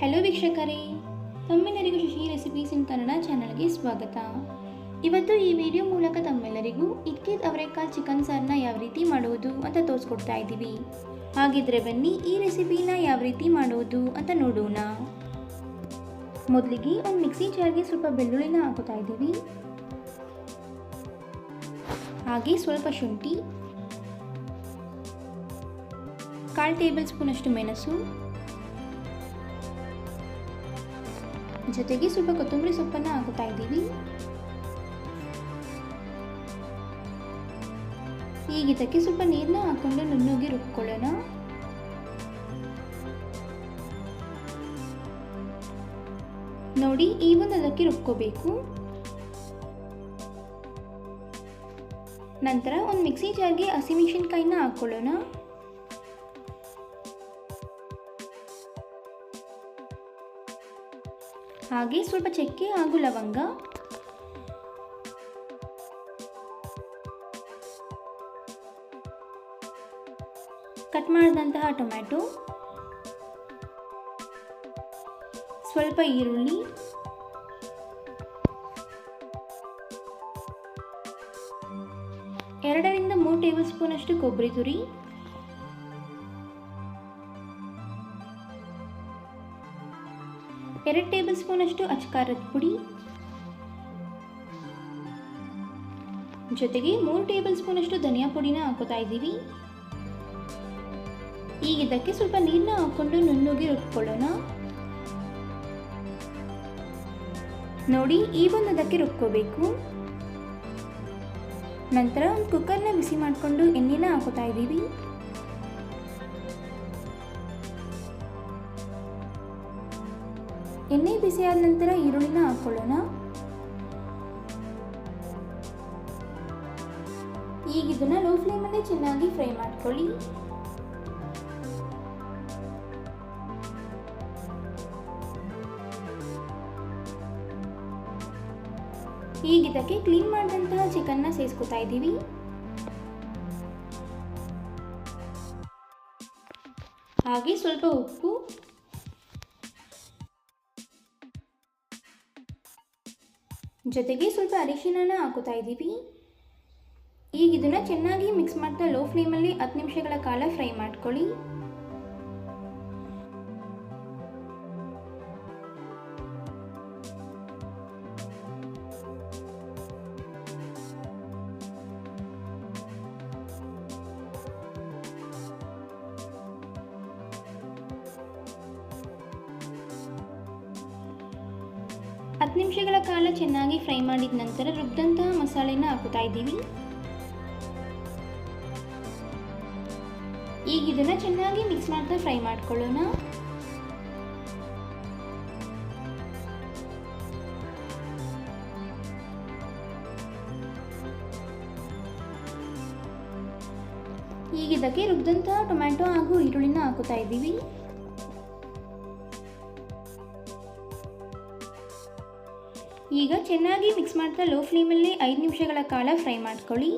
Hello ವೀಕ್ಷಕರೇ, ತಮ್ಮೆಲ್ಲರಿಗೂ Shashi recipes ಇನ್ ಕನ್ನಡ ಚಾನಲ್ಗೆ ಸ್ವಾಗತ. ಇವತ್ತು ಈ ವಿಡಿಯೋ ಮೂಲಕ ತಮ್ಮೆಲ್ಲರಿಗೂ ಇದ್ಕಿದ್ ಅವರೆಕಾಳು ಚಿಕನ್ ಸಾರನ್ನ ಯಾವ ರೀತಿ ಮಾಡುವುದು ಅಂತ ತೋರಿಸ್ಕೊಡ್ತಾ ಇದ್ದೀವಿ. ಹಾಗಿದ್ರೆ ಬನ್ನಿ ಈ ರೆಸಿಪಿನ ಯಾವ ರೀತಿ ಮಾಡುವುದು ಅಂತ ನೋಡೋಣ. ಮೊದಲಿಗೆ ಒಂದು ಮಿಕ್ಸಿ ಜಾರ್ಗೆ ಸ್ವಲ್ಪ ಬೆಳ್ಳುಳ್ಳಿನ ಹಾಕೋತಾ ಇದ್ದೀವಿ. ಹಾಗೆ ಸ್ವಲ್ಪ ಶುಂಠಿ, ಕಾಲು ಟೇಬಲ್ ಸ್ಪೂನಷ್ಟು ಮೆಣಸು ಜೊತೆಗೆ ಸ್ವಲ್ಪ ಕೊತ್ತಂಬರಿ ಸೊಪ್ಪನ್ನು ಹಾಕುತ್ತಾ ಇದ್ದೀವಿ ಈಗ ಇದಕ್ಕೆ ಸ್ವಲ್ಪ ನೀರನ್ನ ಹಾಕೊಂಡು ನುಣ್ಣಗೆ ರುಬ್ಕೊಳ್ಳೋಣ. ನೋಡಿ, ಈ ಒಂದು ಅದಕ್ಕೆ ರುಬ್ಕೋಬೇಕು. ನಂತರ ಒಂದು ಮಿಕ್ಸಿ ಜಾರ್ಗೆ ಹಸಿಮೆಣಸಿನ್ಕಾಯಿನ ಹಾಕ್ಕೊಳ್ಳೋಣ ಹಾಗೆ ಸ್ವಲ್ಪ ಚಕ್ಕೆ ಹಾಗೂ ಲವಂಗ. ಕಟ್ ಮಾಡಿದಂತಹ ಟೊಮ್ಯಾಟೊ. ಸ್ವಲ್ಪ ಈರುಳ್ಳಿ. ಎರಡರಿಂದ ಮೂರು ಟೇಬಲ್ ಸ್ಪೂನ್ ಅಷ್ಟು ಕೊಬ್ಬರಿ ತುರಿ. ಎರಡು ಟೇಬಲ್ ಸ್ಪೂನ್ ಅಷ್ಟು ಅಚ್ಕಾರದ ಪುಡಿ. ಜೊತೆಗೆ ಮೂರು ಟೇಬಲ್ ಸ್ಪೂನ್ ಅಷ್ಟು ಧನಿಯಾ ಪುಡಿನ ಹಾಕೋತಾ ಇದ್ದೀವಿ. ಈಗ ಇದಕ್ಕೆ ಸ್ವಲ್ಪ ನೀರನ್ನ ಹಾಕೊಂಡು ನುಣ್ಣಗೆ ರುಬ್ಕೊಳ್ಳೋಣ. ನೋಡಿ, ಈ ಒಂದು ಅದಕ್ಕೆ ರುಬ್ಕೋಬೇಕು. ನಂತರ ಒಂದು ಕುಕ್ಕರ್ನ ಬಿಸಿ ಮಾಡಿಕೊಂಡು ಎಣ್ಣೆನ ಹಾಕೋತಾ ಇದ್ದೀವಿ. ಎಣ್ಣೆ ಬಿಸಿಯಾದ ನಂತರ ಈರುಳ್ಳಿನ ಹಾಕ್ಕೊಳ್ಳೋಣ ಈಗ ಇದನ್ನ ಲೋ ಫ್ಲೇಮಲ್ಲೇ ಚೆನ್ನಾಗಿ ಫ್ರೈ ಮಾಡ್ಕೊಳ್ಳಿ. ಈಗ ಇದಕ್ಕೆ ಕ್ಲೀನ್ ಮಾಡಿದಂತಹ ಚಿಕನ್ನ ಸೇರಿಸ್ಕೊತಾ ಇದ್ದೀವಿ. ಹಾಗೆ ಸ್ವಲ್ಪ ಉಪ್ಪು ಜೊತೆಗೆ ಸ್ವಲ್ಪ ಅರಿಶಿನನ ಹಾಕುತ್ತಾ ಇದ್ದೀವಿ. ಈಗ ಇದನ್ನು ಚೆನ್ನಾಗಿ ಮಿಕ್ಸ್ ಮಾಡ್ತಾ ಲೋ ಫ್ಲೇಮಲ್ಲಿ ಹತ್ತು ನಿಮಿಷಗಳ ಕಾಲ ಫ್ರೈ ಮಾಡ್ಕೊಳ್ಳಿ. ಹತ್ತು ನಿಮಿಷಗಳ ಕಾಲ ಚೆನ್ನಾಗಿ ಫ್ರೈ ಮಾಡಿದ ನಂತರ ರುಬ್ಬಿದಂತಹ ಮಸಾಲೆನ ಹಾಕುತ್ತಾ ಇದ್ದೀವಿ. ಈಗ ಇದನ್ನ ಚೆನ್ನಾಗಿ ಮಿಕ್ಸ್ ಮಾಡ್ತಾ ಫ್ರೈ ಮಾಡ್ಕೊಳ್ಳೋಣ. ಈಗ ಇದಕ್ಕೆ ರುಬ್ಬಿದಂತಹ ಟೊಮ್ಯಾಟೊ ಹಾಗೂ ಈರುಳ್ಳಿನ ಹಾಕುತ್ತಾ ಇದ್ದೀವಿ. ಈಗ ಚೆನ್ನಾಗಿ ಮಿಕ್ಸ್ ಮಾಡ್ತಾ ಲೋ ಫ್ಲೇಮಲ್ಲಿ ಐದು ನಿಮಿಷಗಳ ಕಾಲ ಫ್ರೈ ಮಾಡ್ಕೊಳ್ಳಿ.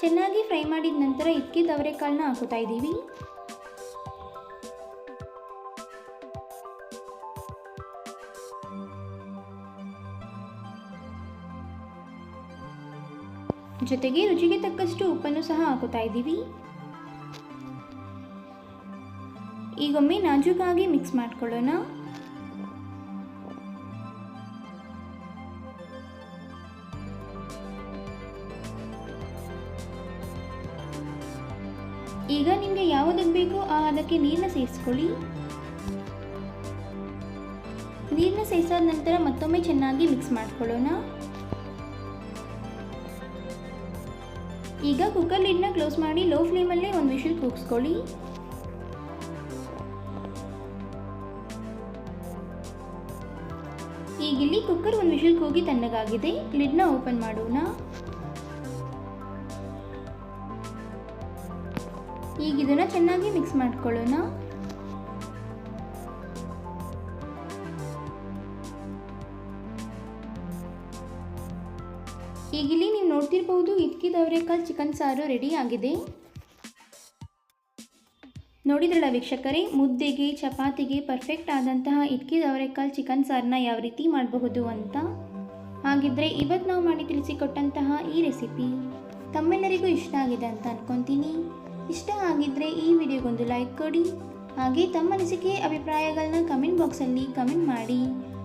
ಚೆನ್ನಾಗಿ ಫ್ರೈ ಮಾಡಿದ ನಂತರ ಇಕ್ಕಿ ತವರೆಕಾಳನ್ನ ಹಾಕುತ್ತಾ ಇದ್ದೀವಿ. ಜೊತೆಗೆ ರುಚಿಗೆ ತಕ್ಕಷ್ಟು ಉಪ್ಪನ್ನು ಸಹ ಹಾಕುತ್ತಾ ಇದ್ದೀವಿ. ಈಗೊಮ್ಮೆ ನಾಜೂಕಾಗಿ ಮಿಕ್ಸ್ ಮಾಡಿಕೊಳ್ಳೋಣ. ಈಗ ನಿಮಗೆ ಯಾವುದಕ್ಕೆ ಬೇಕೋ ಆ ಅದಕ್ಕೆ ನೀರನ್ನ ಸೇರಿಸ್ಕೊಳ್ಳಿ. ನೀರನ್ನ ಸೇರಿಸಾದ ನಂತರ ಮತ್ತೊಮ್ಮೆ ಚೆನ್ನಾಗಿ ಮಿಕ್ಸ್ ಮಾಡ್ಕೊಳ್ಳೋಣ. ಈಗ ಕುಕ್ಕರ್ ಲಿಡ್ನ ಕ್ಲೋಸ್ ಮಾಡಿ ಲೋ ಫ್ಲೇಮಲ್ಲೇ ಒಂದು ವಿಷಲ್ ಕೂಗಿಸ್ಕೊಳ್ಳಿ. ಈಗ ಇಲ್ಲಿ ಕುಕ್ಕರ್ ಒಂದು ವಿಷಲ್ ಕೂಗಿ ತಣ್ಣಗಾಗಿದೆ. ಲಿಡ್ನ ಓಪನ್ ಮಾಡೋಣ. ಈಗ ಇದನ್ನು ಚೆನ್ನಾಗಿ ಮಿಕ್ಸ್ ಮಾಡ್ಕೊಳ್ಳೋಣ. ಈಗಿಲ್ಲಿ ನೀವು ನೋಡ್ತಿರ್ಬೋದು ಇದ್ಕಿದ ಅವರೆಕಾಳು ಚಿಕನ್ ಸಾರು ರೆಡಿ ಆಗಿದೆ. ನೋಡಿದ್ರಲ್ಲ ವೀಕ್ಷಕರೇ, ಮುದ್ದೆಗೆ, ಚಪಾತಿಗೆ ಪರ್ಫೆಕ್ಟ್ ಆದಂತಹ ಇದ್ಕಿದ ಅವರೆಕಾಳು ಚಿಕನ್ ಸಾರನ್ನ ಯಾವ ರೀತಿ ಮಾಡಬಹುದು ಅಂತ. ಹಾಗಿದ್ರೆ ಇವತ್ತು ನಾವು ಮಾಡಿ ತಿಳಿಸಿಕೊಟ್ಟಂತಹ ಈ ರೆಸಿಪಿ ತಮ್ಮೆಲ್ಲರಿಗೂ ಇಷ್ಟ ಆಗಿದೆ ಅಂತ ಅನ್ಕೊತೀನಿ. ಇಷ್ಟ ಆಗಿದ್ರೆ ಈ ವಿಡಿಯೋಗೊಂದು ಲೈಕ್ ಕೊಡಿ. ಹಾಗೆ ತಮ್ಮ ಅನಿಸಿಕೆ ಅಭಿಪ್ರಾಯಗಳನ್ನ ಕಮೆಂಟ್ ಬಾಕ್ಸಲ್ಲಿ ಕಮೆಂಟ್ ಮಾಡಿ.